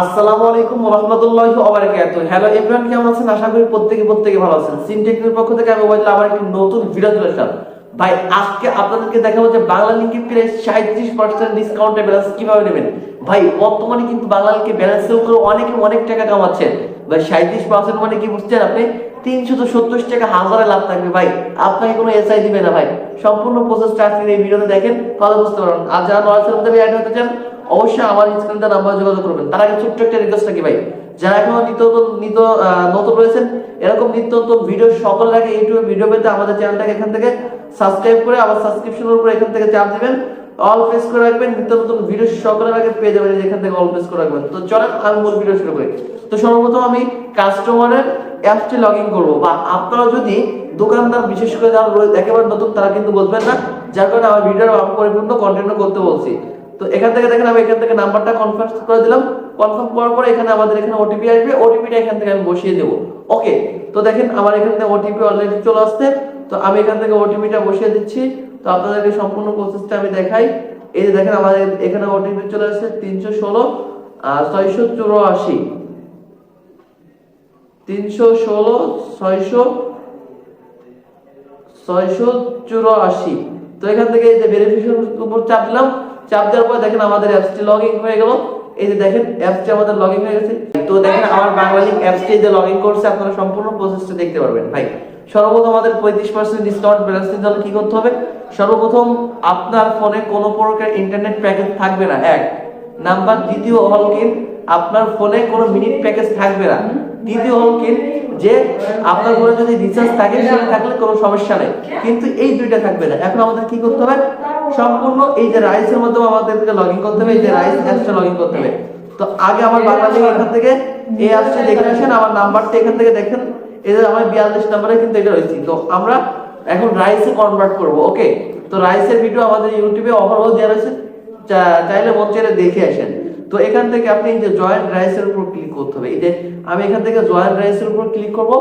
আসসালামু আলাইকুম রহমতুল্লাহি ওয়া হ্যালো এভরিওয়ান কেমন আছেন? আশা করি প্রত্যেকে প্রত্যেকে ভালো আছেন। সিনটেকের পক্ষ থেকে আমি বললাম আবার একটি নতুন ভিডিও চলে ভাই, আজকে আপনাদেরকে দেখাবো যে বাংলা লিঙ্কে প্রায় সাঁত্রিশ পার্সেন্ট ডিসকাউন্টে ব্যালেন্স কীভাবে নেবেন? ভাই, বর্তমানে কিন্তু বাংলা লিঙ্কে ব্যালেন্সের উপরে অনেকে অনেক টাকা কামাচ্ছেন। ভাই সাঁত্রিশ পার্সেন্ট মানে কি বুঝছেন আপনি? তিনশো তো সত্তর টাকা হাজারে লাভ থাকবে। ভাই, আপনাকে কোনো এসআই দিবে না ভাই। সম্পূর্ণ প্রসেসটা আপনি এই ভিডিওতে দেখেন, তাহলে বুঝতে পারবেন। আর যারা নয়সের মধ্যে অ্যাড হতে চান অবশ্যই আমার স্ক্রিনটা নাম্বার যোগাযোগ করবেন। তার আগে ছোট্ট একটা রিকোয়েস্ট থাকি ভাই। যারা এখনও নিত্য নিত্য নতুন রয়েছেন, এরকম নিত্য নতুন ভিডিও সকলের আগে ইউটিউবে ভিডিও পেতে আমাদের চ্যানেলটাকে এখান থেকে সাবস্ক্রাইব করে আবার সাবস্ক্রিপশনের উপরে এখান থেকে চাপ দিবেন। অল প্রেস করে রাখবেন, নিত্য নতুন ভিডিও সকলের আগে পেয়ে যাবেন এখান থেকে অল প্রেস করে রাখবেন। তো চলেন, আমি মূল ভিডিও শুরু করি। তো সর্বপ্রথম আমি কাস্টমারের অ্যাপসটি লগ ইন করব। বা আপনারা যদি দোকানদার বিশেষ করে যারা একেবারে নতুন, তারা কিন্তু বলবেন না। যার কারণে আমার ভিডিওর পরিপূর্ণ কন্টিনিউ করতে বলছি। তো এখান থেকে দেখেন আমি এখান থেকে নাম্বারটা কনফার্ম করে দিলাম। কনফার্ম করার পরে এখানে আমাদের এখানে ওটিপি আসবে। ওটিপিটা এখান থেকে আমি বসিয়ে দেবো। ওকে তো দেখেন আমার এখান থেকে ওটিপি অলরেডি চলে আসছে। তো আমি এখান থেকে ওটিপিটা বসিয়ে দিচ্ছি। তো আপনাদেরকে সম্পূর্ণ প্রসেসটা আমি দেখাই। এই যে দেখেন আমাদের এখানে ওটিপি চলে আসছে তিনশো ষোলো আর ছয়শো চুরাশি। তিনশো ষোলো, ছয়শো ছয়শো চুরাশি। তো এখান থেকে এই যে ভেরিফিকেশন উপর চাপ দিলাম। চাপ দেওয়ার পর দেখেন আমাদের অ্যাপসটি লগ ইন হয়ে গেল। এই যে দেখেন, অ্যাপসটি আমাদের লগ ইন হয়ে গেছে। তো দেখেন, আমার বাংলালি অ্যাপসটি যে লগ ইন করছে, আপনারা সম্পূর্ণ প্রসেসটা দেখতে পারবেন। ভাই, সর্বপ্রথম আমাদের পঁয়ত্রিশ পার্সেন্ট ডিসকাউন্ট ব্যালেন্স নিতে হলে কি করতে হবে? সর্বপ্রথম আপনার ফোনে কোনো প্রকার ইন্টারনেট প্যাকেজ থাকবে না। এক, নাম্বার, দ্বিতীয় হল আপনার ফোনে কোনো মিনিট প্যাকেজ থাকবে না। দ্বিতীয় হল যে আপনার ফোনে যদি রিচার্জ থাকে, সেটা থাকলে কোনো সমস্যা নেই। কিন্তু এই দুইটা থাকবে না। এখন আমাদের কি করতে হবে? সম্পূর্ণ এই যে রাইসের মাধ্যমে আমাদেরকে লগ ইন করতে হবে, এই যে রাইস অ্যাপসটা লগ ইন করতে হবে। তো আগে আমার বাংলাদেশ এখান থেকে এই অ্যাপসটা দেখে আসেন, আমার নাম্বারটা এখান থেকে দেখেন। এই যে আমার বিয়াল্লিশ নাম্বারে কিন্তু এটা রয়েছে। তো আমরা এখন রাইসে কনভার্ট করব ওকে তো রাইসের ভিডিও আমাদের ইউটিউবে ওভারঅল দেওয়া রয়েছে চাইলে মন চাইলে দেখে আসেন। তো এখান থেকে আপনি এই যে জয়েন্ট রাইসের উপর ক্লিক করতে হবে। এই যে আমি এখান থেকে জয়েন্ট রাইসের উপর ক্লিক করব।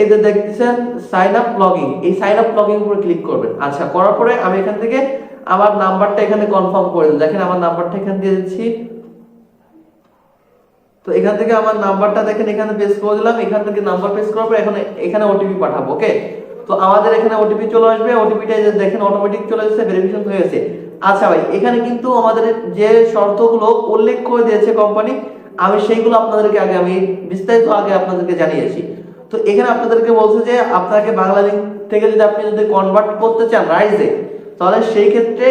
এই যে দেখতেছেন সাইন আপ লগইন এই সাইন আপ লগইন উপর ক্লিক করবেন। আচ্ছা করার পরে আমি এখান থেকে আমার নাম্বারটা এখানে কনফার্ম করে দিই দেখেন, আমার নাম্বারটা এখানে দিয়ে দিচ্ছি। তো এখান থেকে আমার নাম্বারটা দেখেন, এখানে পেস্ট করে দিলাম। এখান থেকে নাম্বার পেস্ট করার পর এখন এখানে ওটিপি পাঠাবো ওকে তো আমাদের এখানে ওটিপি চলে আসবে। ওটিপিটা দেখেন অটোমেটিক চলে এসেছে ভেরিফিকেশন হয়ে গেছে। আচ্ছা ভাই, এখানে কিন্তু আমাদের যে শর্তগুলো উল্লেখ করে দিয়েছে কোম্পানি আমি সেইগুলো আপনাদেরকে আগে আমি বিস্তারিত আগে আপনাদেরকে জানিয়েছি। তো এখানে আপনাদেরকে বলছে যে আপনাকে বাংলা লিঙ্ক থেকে যদি আপনি যদি কনভার্ট করতে চান রাইজে তাহলে সেই ক্ষেত্রে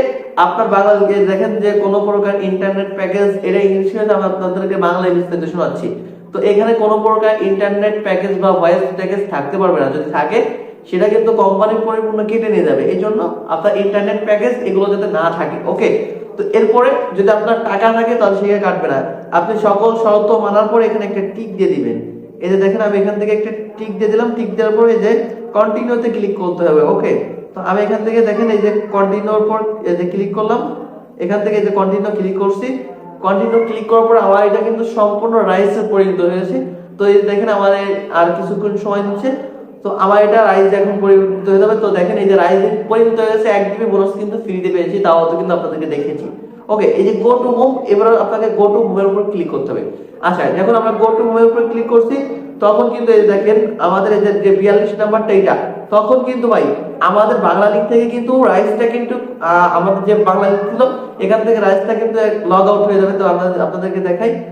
আপনার বাংলা দেখেন যে কোনো প্রকার ইন্টারনেট প্যাকেজ এটা ইংলিশে আমি আপনাদেরকে বাংলায় বিস্তারিত শোনাচ্ছি। তো এখানে কোনো প্রকার ইন্টারনেট প্যাকেজ বা ভয়েস প্যাকেজ থাকতে পারবে না। যদি থাকে সেটা কিন্তু কোম্পানির পরিপূর্ণ কেটে নিয়ে যাবে। এই জন্য আপনার ইন্টারনেট প্যাকেজ এগুলো যাতে না থাকে ওকে তো এরপরে যদি আপনার টাকা থাকে, তাহলে সেটা কাটবে না। আপনি সকল শর্ত মানার পরে এখানে একটা টিক দিয়ে দিবেন। এই যে দেখেন, আমি এখান থেকে একটা টিক দিয়ে দিলাম। টিক দেওয়ার পরে এই যে কন্টিনিউতে ক্লিক করতে হবে ওকে তো আমি এখান থেকে দেখেন, এই যে কন্টিনিউর পর এই যে ক্লিক করলাম। এখান থেকে এই যে কন্টিনিউ ক্লিক করছি। কন্টিনিউ ক্লিক করার পর আমার এটা কিন্তু সম্পূর্ণ রাইসে পরিণত হয়েছে। তো এই দেখেন, আমাদের আর কিছুক্ষণ সময় নিচ্ছে। তো আমার এটা রাইস এখন পরিবর্তিত হয়ে যাবে। তো দেখেন এই যে রাইস পরিণত হয়ে গেছে, এক জিবি বোনাস কিন্তু ফ্রিতে পেয়েছি, তাও তো কিন্তু আপনাদেরকে দেখেছি। ওকে এই যে গো টু হোম এবার আপনাকে গো টু হোমের উপর ক্লিক করতে হবে। আচ্ছা যখন আমরা গো টু হোমের উপর ক্লিক করছি, তখন কিন্তু এই দেখেন, আমাদের এই যে- বিয়াল্লিশ নাম্বারটা এটা তখন কিন্তু ভাই, আমাদের বাংলা লিঙ্ক থেকে কিন্তু রাইসটা কিন্তু আমাদের যে বাংলা লিঙ্ক ছিল, এখান থেকে রাইসটা কিন্তু লগ আউট হয়ে যাবে। তো আপনাদের আপনাদেরকে দেখাই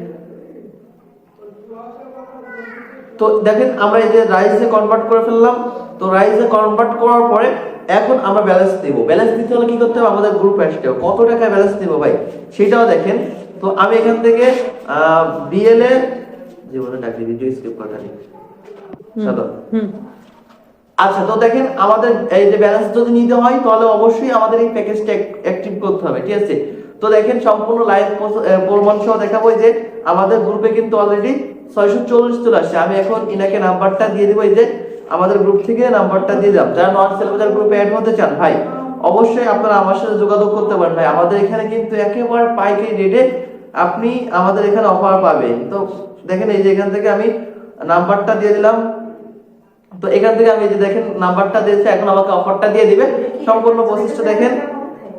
তো দেখেন আমরা এই যে রাইসে কনভার্ট করে ফেললাম তো রাইসে কনভার্ট করার পরে এখন আমরা ব্যালেন্স দেবো। ব্যালেন্স দিতে হলে কি করতে হবে? আমাদের গ্রুপ আসতে কত টাকা ব্যালেন্স দেবো ভাই? সেটাও দেখেন। তো আমি এখান থেকে বিএলএ জীবনে ডাকি ভিডিও স্কিপ করা নেই। আচ্ছা তো দেখেন আমাদের এই যে ব্যালেন্স যদি নিতে হয় তাহলে অবশ্যই আমাদের এই প্যাকেজটা অ্যাক্টিভ করতে হবে ঠিক আছে? তো দেখেন সম্পূর্ণ লাইভ প্রমাণ সহ দেখাবো যে আমাদের গ্রুপে কিন্তু অলরেডি ছয়শো চল্লিশ চলে আসছে আমি এখন ইনাকে নাম্বারটা দিয়ে দিব, এই যে আমাদের গ্রুপ থেকে নাম্বারটা দিয়ে দিলাম। যারা নন সেলফার গ্রুপে অ্যাড হতে চান, ভাই, অবশ্যই আপনারা আমার সাথে যোগাযোগ করতে পারেন, ভাই। আমাদের এখানে কিন্তু একেবারে পাইকারি রেটে আপনি আমাদের এখানে অফার পাবেন। তো দেখেন, এই যে এখান থেকে আমি নাম্বারটা দিয়ে দিলাম। তো এখান থেকে আমি যে দেখেন, নাম্বারটা দিয়েছে, এখন আমাকে অফারটা দিয়ে দিবে। সম্পূর্ণ প্রসেসটা দেখেন।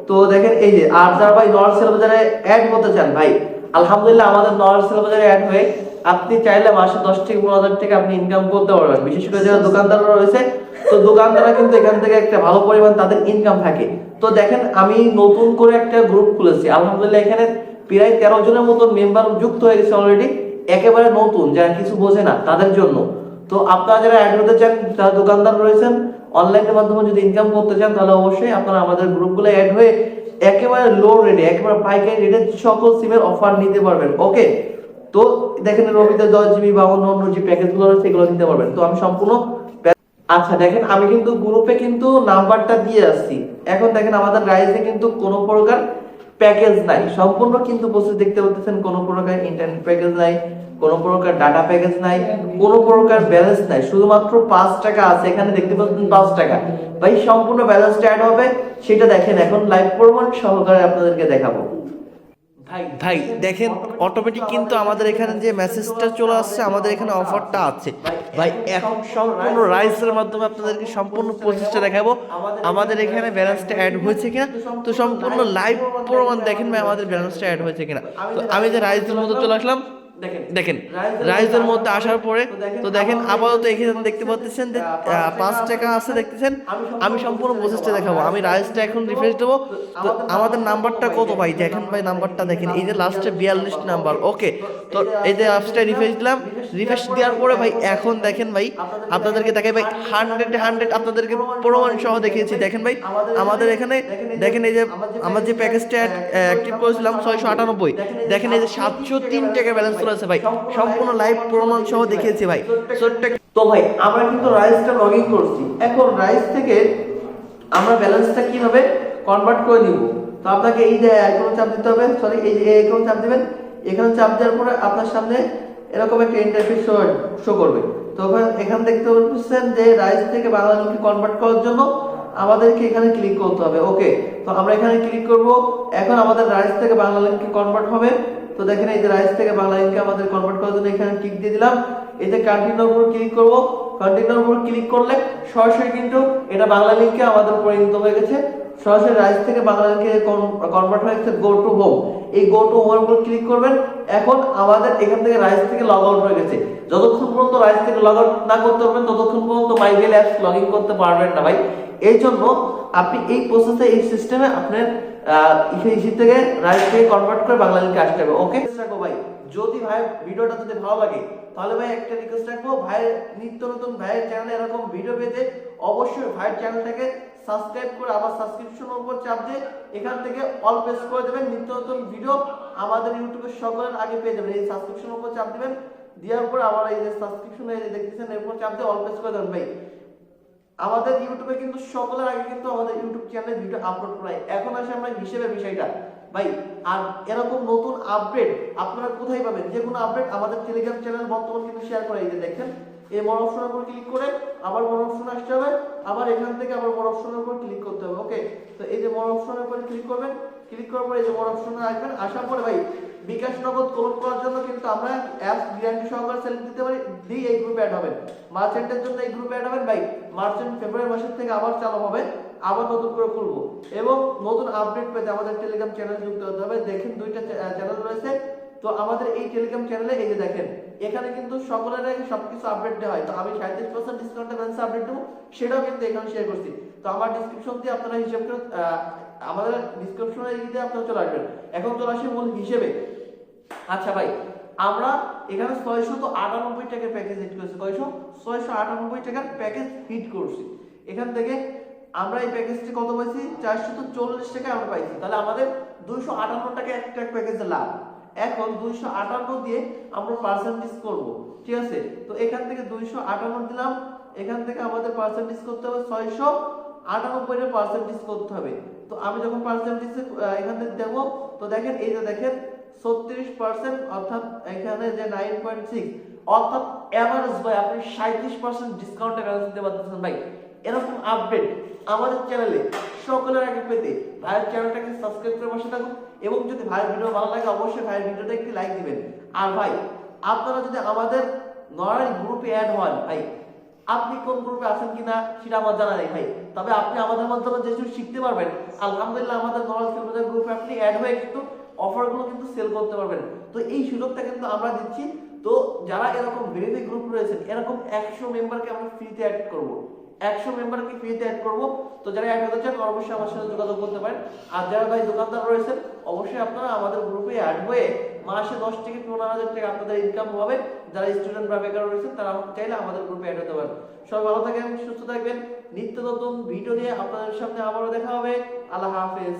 তো দেখেন, এই যে আর যারা ভাই নর্থ সেল যারা অ্যাড হতে চান, ভাই, আলহামদুলিল্লাহ আমাদের নলেজ বাজারে অ্যাড হয়ে আপনি চাইলে মাসে দশ থেকে পনেরো হাজার টাকা আপনি ইনকাম করতে পারবেন। বিশেষ করে যারা দোকানদাররা রয়েছে, তো দোকানদাররা কিন্তু এখান থেকে একটা ভালো পরিমাণ তাদের ইনকাম থাকে। তো দেখেন, আমি নতুন করে একটা গ্রুপ খুলেছি। আলহামদুলিল্লাহ, এখানে প্রায় তেরো জনের মতো মেম্বার যুক্ত হয়ে গেছে অলরেডি একেবারে নতুন, যারা কিছু বোঝে না তাদের জন্য। তো আপনারা যারা অ্যাড হতে চান, যারা দোকানদার রয়েছেন অনলাইনের মাধ্যমে যদি ইনকাম করতে চান, তাহলে অবশ্যই আপনারা আমাদের গ্রুপগুলো অ্যাড হয়ে একেবারে লো রেটে একেবারে পাইকারি রেটে সকল সিমের অফার নিতে পারবেন। ওকে তো দেখেন রবিতে দশ জিবি বা অন্য অন্য যে প্যাকেজগুলো রয়েছে সেগুলো নিতে পারবেন। তো আমি সম্পূর্ণ আচ্ছা দেখেন, আমি কিন্তু গ্রুপে কিন্তু নাম্বারটা দিয়ে আসছি। এখন দেখেন, আমাদের রাইজে কিন্তু কোনো প্রকার প্যাকেজ নাই। সম্পূর্ণ কিন্তু প্রসেস দেখতে পাচ্ছেন, কোনো প্রকার ইন্টারনেট প্যাকেজ নাই, কোনো প্রকার ডাটা প্যাকেজ নাই, কোনো প্রকার ব্যালেন্স নাই। শুধুমাত্র পাঁচ টাকা আছে, এখানে দেখতে পাচ্ছেন পাঁচ টাকা। ভাই, সম্পূর্ণ ব্যালেন্সটা অ্যাড হবে। সেটা দেখেন, এখন লাইভ প্রমাণ সহকারে আপনাদেরকে দেখাবো। ভাই দেখেন অটোমেটিক কিন্তু আমাদের এখানে যে মেসেজটা চলে আসছে, আমাদের এখানে অফারটা আছে। ভাই এখন সম্পূর্ণ রাইসের মাধ্যমে আপনাদেরকে সম্পূর্ণ প্রসেসটা দেখাবো। আমাদের এখানে ব্যালেন্সটা অ্যাড হয়েছে কিনা, তো সম্পূর্ণ লাইভ প্রমাণ দেখেন ভাই, আমাদের ব্যালেন্সটা অ্যাড হয়েছে কিনা। তো আমি যে রাইসের মধ্যে চলে আসলাম দেখেন রাইসের মধ্যে আসার পরে তো দেখেন আপাতত এখানে দেখতে পাচ্ছেন যে পাঁচ টাকা আছে দেখতেছেন আমি সম্পূর্ণ প্রসেসটা দেখাবো। আমি রাইসটা এখন রিফ্রেশ দেবো। তো আমাদের নাম্বারটা কত ভাই? দেখেন ভাই নাম্বারটা দেখেন। এই যে লাস্টে বিয়াল্লিশ নাম্বার ওকে তো এই যে লাস্টে রিফ্রেশ দিলাম। রিফ্রেশ দেওয়ার পরে ভাই এখন দেখেন ভাই আপনাদেরকে দেখাই ভাই হান্ড্রেড হান্ড্রেড আপনাদেরকে প্রমাণ সহ দেখিয়েছি। দেখেন ভাই আমাদের এখানে দেখেন এই যে আমার যে প্যাকেজটা অ্যাক্টিভ করেছিলাম ছয়শো আটানব্বই দেখেন এই যে সাতশো তিন টাকা ব্যালেন্স চলেছে ভাই। সম্পূর্ণ লাইভ প্রমাণ সহ দেখিয়েছি ভাই। তো ভাই আমরা কিন্তু রাইসটা লগ ইন করছি। এখন রাইস থেকে আমরা ব্যালেন্সটা কীভাবে কনভার্ট করে নিব? তো আপনাকে এই যে আইকন চাপ দিতে হবে সরি এই যে আইকন চাপ দিবেন। এখানে চাপ দেওয়ার পরে আপনার সামনে এরকম একটা ইন্টারফেস শো শো করবে। তো ওখানে- এখানে দেখতে পাচ্ছেন যে রাইস থেকে বাংলা লিঙ্কে কনভার্ট করার জন্য আমাদেরকে এখানে ক্লিক করতে হবে। ওকে তো আমরা এখানে ক্লিক করব। এখন আমাদের রাইস থেকে বাংলা লিঙ্কে কনভার্ট হবে। তো দেখেন এই যে রাইস থেকে বাংলা লিঙ্কে আমাদের কনভার্ট করার জন্য এখানে টিক দিয়ে দিলাম। এই যে কন্টিনিউর উপর ক্লিক করব। কন্টিনিউর উপর ক্লিক করলে সরাসরি কিন্তু এটা বাংলা লিঙ্কে আমাদের পরিণত হয়ে গেছে। সরাসরি রাইস থেকে বাংলা লিঙ্কে কনভার্ট হয়ে গেছে গো টু হোম এই গো টু হোমের উপর ক্লিক করবেন। এখন আমাদের এখান থেকে রাইস থেকে লগ আউট হয়ে গেছে। যতক্ষণ পর্যন্ত রাইস থেকে লগ আউট না করতে পারবেন, ততক্ষণ পর্যন্ত মাইবেল অ্যাপস লগ ইন করতে পারবেন না ভাই। এই জন্য আপনি এই প্রসেসে এই সিস্টেমে আপনার ইসি থেকে রাইস থেকে কনভার্ট করে বাংলা লিঙ্কে আসতে হবে ওকে রাখব ভাই, যদি ভাই ভিডিওটা যদি ভালো লাগে, তাহলে ভাই একটা রিকোয়েস্ট রাখব, ভাইয়ের নিত্য নতুন ভাইয়ের চ্যানেলে এরকম ভিডিও পেতে অবশ্যই ভাইয়ের চ্যানেলটাকে সাবস্ক্রাইব করে আবার সাবস্ক্রিপশন উপর চাপ দিয়ে এখান থেকে অল প্রেস করে দেবেন, নিত্য নতুন ভিডিও আমাদের ইউটিউবে সকলের আগে পেয়ে যাবেন, এই সাবস্ক্রিপশন উপর চাপ দিবেন, দেওয়ার পর আবার এই যে সাবস্ক্রিপশন দেখতেছেন, এরপর চাপ দিয়ে অল প্রেস করে দেবেন ভাই। আমাদের ইউটিউবে কিন্তু সকলের আগে কিন্তু আমাদের ইউটিউব চ্যানেলে ভিডিও আপলোড করা হয়। এখন আসে আমরা হিসেবে বিষয়টা। ভাই, আর এরকম নতুন আপডেট আপনারা কোথায় পাবেন? যে কোনো আপডেট আমাদের টেলিগ্রাম চ্যানেল বর্তমান কিন্তু শেয়ার করে এই যে দেখেন, এই বড় অপশনের উপর ক্লিক করে আবার বড় অপশন আসতে হবে। আবার এখান থেকে আবার বড় অপশনের উপর ক্লিক করতে হবে ওকে তো এই যে বড় অপশনের উপর ক্লিক করবেন ক্লিক করার পরে এই যে বড় অপশনে আসবেন। আসার পরে ভাই, বিকাশ নগদ কোড করার জন্য কিন্তু আমরা অ্যাপ গ্যারান্টি সহকারে সেল দিতে পারি। অ্যাড হবেন মার্চেন্টের জন্য এই গ্রুপে অ্যাড হবেন ভাই? মার্চেন্ট ফেব্রুয়ারি মাসের থেকে আবার চালু হবে। আবার নতুন করে খুলবো। এবং নতুন আপডেট পেতে আমাদের টেলিগ্রাম চ্যানেল যুক্ত হতে হবে। দেখেন দুইটা চ্যানেল রয়েছে। তো আমাদের এই টেলিগ্রাম চ্যানেলে এই যে দেখেন, এখানে কিন্তু সকলের আগে সবকিছু আপডেট দেওয়া হয়। তো আমি সাঁত্রিশ পার্সেন্ট ডিসকাউন্টে ব্যালেন্স আপডেট দেবো। সেটাও কিন্তু এখানে শেয়ার করছি। তো আমার ডিসক্রিপশন দিয়ে আপনারা হিসাব করে আমাদের ডিসক্রিপশনে দিয়ে আপনারা চলে আসবেন। এখন চলে আসি মূল হিসেবে। আচ্ছা ভাই আমরা এখানে ছয়শো তো আটানব্বই টাকার প্যাকেজ হিট করছি। কয়শো ছয়শো আটানব্বই টাকার প্যাকেজ হিট করছি। এখান থেকে আমরা এই প্যাকেজটি কত পাইছি? চারশো তো চল্লিশ টাকা আমরা পাইছি। তাহলে আমাদের দুইশো আটান্ন টাকা একটা প্যাকেজের লাভ। এখন দুইশো আটান্ন দিয়ে আমরা পার্সেন্টেজ করব। ঠিক আছে? তো এখান থেকে দুইশো আটান্ন দিলাম। এখান থেকে আমাদের পার্সেন্টেজ করতে হবে ছয়শো আটানব্বইটা পার্সেন্টেজ করতে হবে। তো আমি যখন পার্সেন্টেজ এখান থেকে দেবো, তো দেখেন, এই যে দেখেন ছত্রিশ পার্সেন্ট অর্থাৎ এখানে যে নাইন পয়েন্ট সিক্স অর্থাৎ অ্যাভারেজ ভাই, আপনি সাঁত্রিশ পার্সেন্ট ডিসকাউন্টে ব্যালেন্স দিতে পারতেছেন ভাই। এরকম আপডেট আমাদের চ্যানেলে সকলের আগে পেতে ভাইয়ের চ্যানেলটাকে সাবস্ক্রাইব করে বসে থাকুন এবং যদি ভাইয়ের ভিডিও ভালো লাগে, অবশ্যই ভাইয়ের ভিডিওটা একটি লাইক দিবেন। আর ভাই, আপনারা যদি আমাদের নড়াই গ্রুপে অ্যাড হন, ভাই, আপনি কোন গ্রুপে আছেন কিনা সেটা আমার জানা নেই ভাই। তবে আপনি আমাদের মাধ্যমে যেহেতু শিখতে পারবেন, আলহামদুলিল্লাহ আমাদের নলেজ গ্রুপে আপনি অ্যাড হয়ে কিন্তু অফারগুলো কিন্তু সেল করতে পারবেন। তো এই সুযোগটা কিন্তু আমরা দিচ্ছি। তো যারা এরকম ভেরিফাই গ্রুপ রয়েছেন, এরকম একশো মেম্বারকে আমরা ফ্রিতে অ্যাড করব। একশো মেম্বারকে ফ্রিতে অ্যাড করব। তো যারা অ্যাড হতে চান, অবশ্যই আমার সাথে যোগাযোগ করতে পারেন। আর যারা ভাই দোকানদার রয়েছেন, অবশ্যই আপনারা আমাদের গ্রুপে অ্যাড হয়ে মাসে দশ থেকে পনেরো হাজার টাকা আপনাদের ইনকাম হবে। যারা স্টুডেন্ট বা বেকার রয়েছেন, তারা চাইলে আমাদের গ্রুপে অ্যাড হতে পারেন। সবাই ভালো থাকেন সুস্থ থাকবেন। নিত্য নতুন ভিডিও নিয়ে আপনাদের সামনে আবারও দেখা হবে। আল্লাহ হাফেজ।